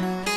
Música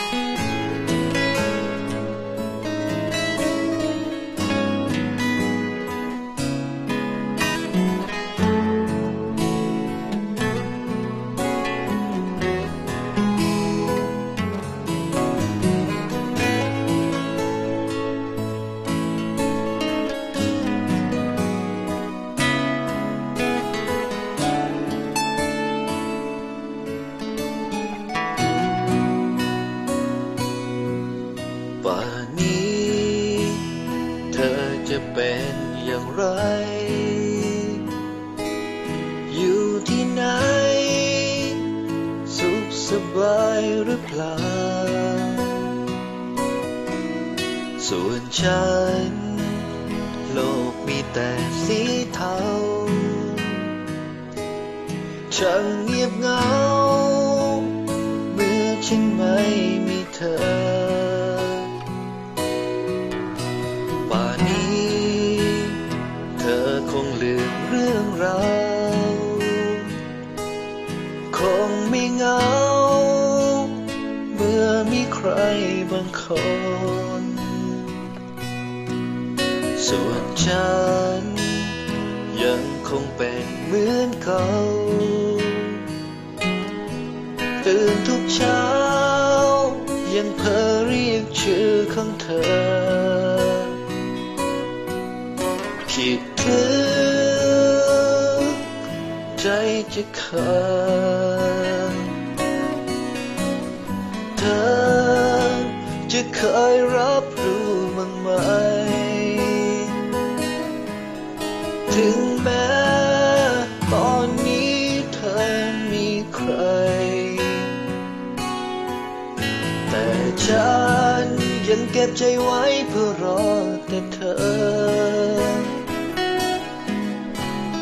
ไร อยู่ที่ไหน สุขสบายหรือเปล่า ส่วนฉัน โลกมีแต่สีเทาช่างเงียบเหงา เมื่อฉันไม่มีเธอ เหงา เมื่อมีใครบางคน ส่วนฉัน ยังคงเป็นเหมือนเก่าตื่นทุกเช้า ยังเพ้อเรียกชื่อของเธอ คิดถึงใจจะขาด จะเคยรับรู้มั้งไหม ถึงแม้ตอนนี้เธอมีใคร แต่ฉันยังเก็บใจไว้เพื่อรอแต่เธอ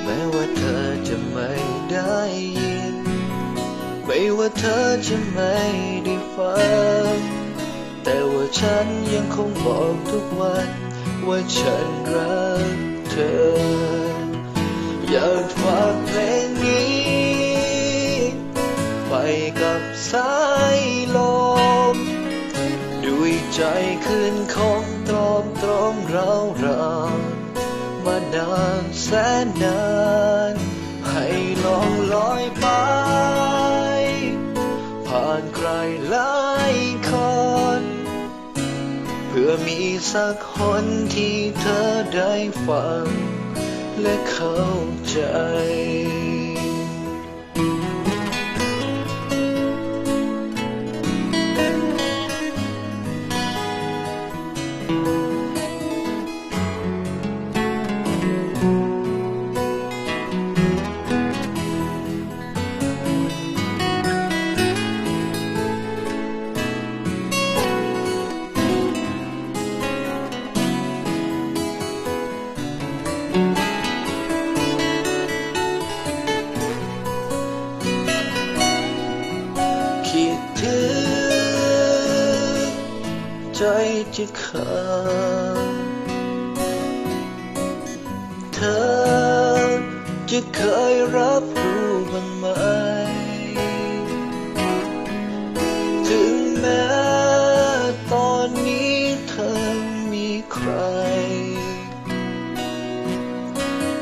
แม้ว่าเธอจะไม่ได้ยิน ไม่ว่าเธอจะไม่ได้ฟัง แต่ว่าฉันยังคงบอกทุกวัน ว่าฉันรักเธอ อยากฝากเพลงนี้ ไปกับสายลมด้วยใจคืนคงตรอมตรอมเราเรามานานแสนนาน พื่อมีสักคนที่เธอได้ฟังและเข้าใจ จจะขาดเธอจะเคยรับรู้บ้างไหม ถึงแม้ตอนนี้เธอมีใคร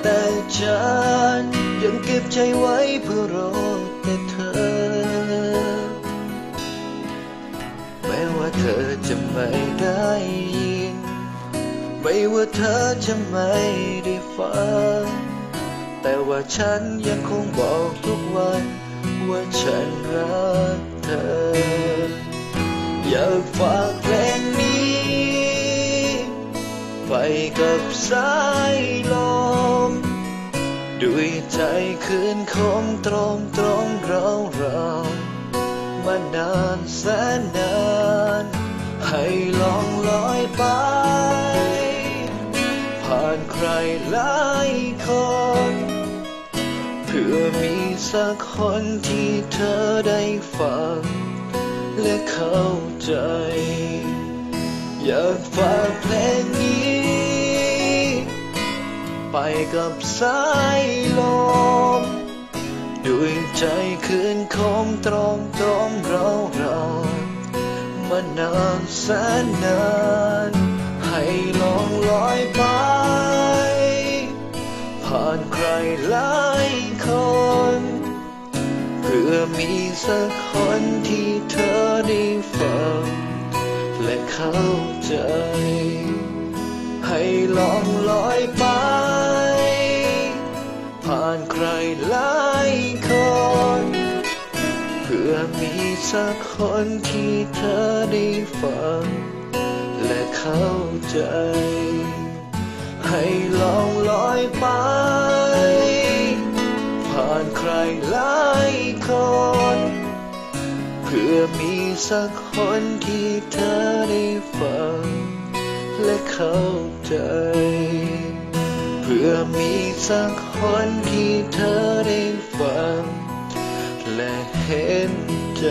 แต่ฉันยังเก็บใจไว้เพื่อรอแต่เธอ แม้ว่าเธอจะไม่ ยิน ไม่ว่าเธอจะไม่ได้ฟัง แต่ว่าฉันยังคงบอกทุกวัน ว่าฉันรักเธอ อยากฝากเพลงนี้ ไปกับสายลม ด้วยใจคืนคงตรอมตรอมเราเรามานานแสนนาน รหลายคน เพื่อมีสักคนที่เธอได้ฟัง และเข้าใจ อยากฝากเพลงนี้ ไปกับสายลมด้วยใจคืนคมตรอมตรอมเราเราานานแสนนาน ให้ลองลอยไป ผ่านใครหลายคน เพื่อมีสักคนที่เธอได้ฟัง และเข้าใจ ให้ลองลอยไป ผ่านใครหลายคน เพื่อมีสักคนที่เธอได้ฟัง และเข้าใจ ให้ลองลอยไป พื่อมีสักคนที่เธอได้ฟัง และเข้าใจ เพื่อมีสักคนที่เธอได้ฟัง และเห็นใจ